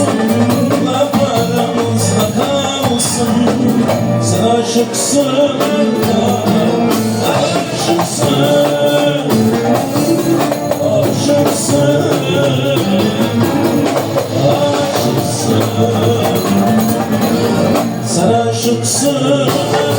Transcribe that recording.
Laf aramızda kalsın Sen aşıksın Aşıksın Aşıksın Aşıksın Sen aşıksın